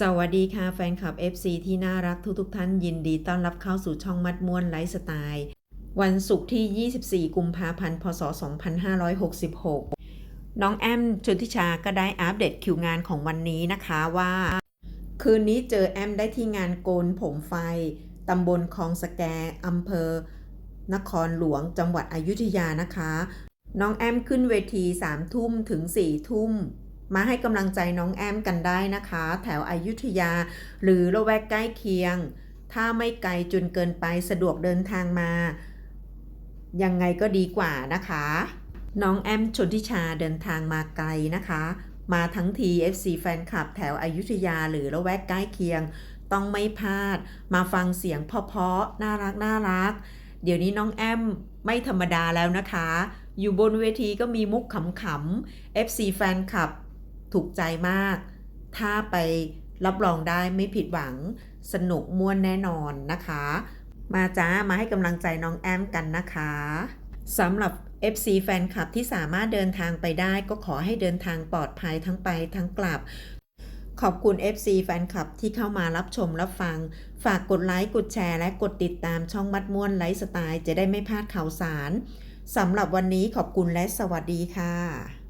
สวัสดีค่ะแฟนคลับ FC ที่น่ารักทุกๆทท่านยินดีต้อนรับเข้าสู่ช่องมัดม่วนไลฟ์สไตล์วันศุกร์ที่ 24 กุมภาพันธ์ พศ 2566 น้องแอมชนทิชาก็ได้อัปเดตคิวงานของวันนี้นะคะว่า คืนนี้เจอแอมได้ที่งานโกนผมไฟ ตำบลคลองสแกอำเภอ นครหลวงจังหวัดอยุธยานะคะ น้องแอมขึ้นเวที 3 ทุ่มถึง 4 ทุ่ม มาให้กำลังใจน้องแอมกันได้นะคะ แถวอายุทยา หรือละแวกใกล้เคียง ถ้าไม่ไกลจนเกินไปสะดวกเดินทางมา ยังไงก็ดีกว่านะคะ น้องแอมชนทิชาเดินทางมาไกลนะคะ มาทั้งที FC แฟนคลับแถวอายุทยาหรือละแวกใกล้เคียง ต้องไม่พลาด มาฟังเสียงเพาะๆน่ารักน่ารักเดี๋ยวนี้น้องแอมไม่ธรรมดาแล้วนะคะ อยู่บนเวทีก็มีมุกขำๆ FC แฟนคลับ ถูกใจมาก ถ้าไปรับรองได้ไม่ผิดหวังสนุกม่วนแน่นอนนะคะ มาจ้ามาให้กำลังใจน้องแอมกันนะคะสำหรับ FC แฟนคลับที่สามารถเดินทางไปได้ก็ขอให้เดินทางปลอดภัยทั้งไปทั้งกลับ ขอบคุณ FC แฟนคลับที่เข้ามารับชมรับฟัง ฝากกดไลค์กดแชร์และกดติดตามช่องมัดม่วนไลฟ์สไตล์จะได้ไม่พลาดข่าวสารสำหรับวันนี้ขอบคุณและสวัสดีค่ะ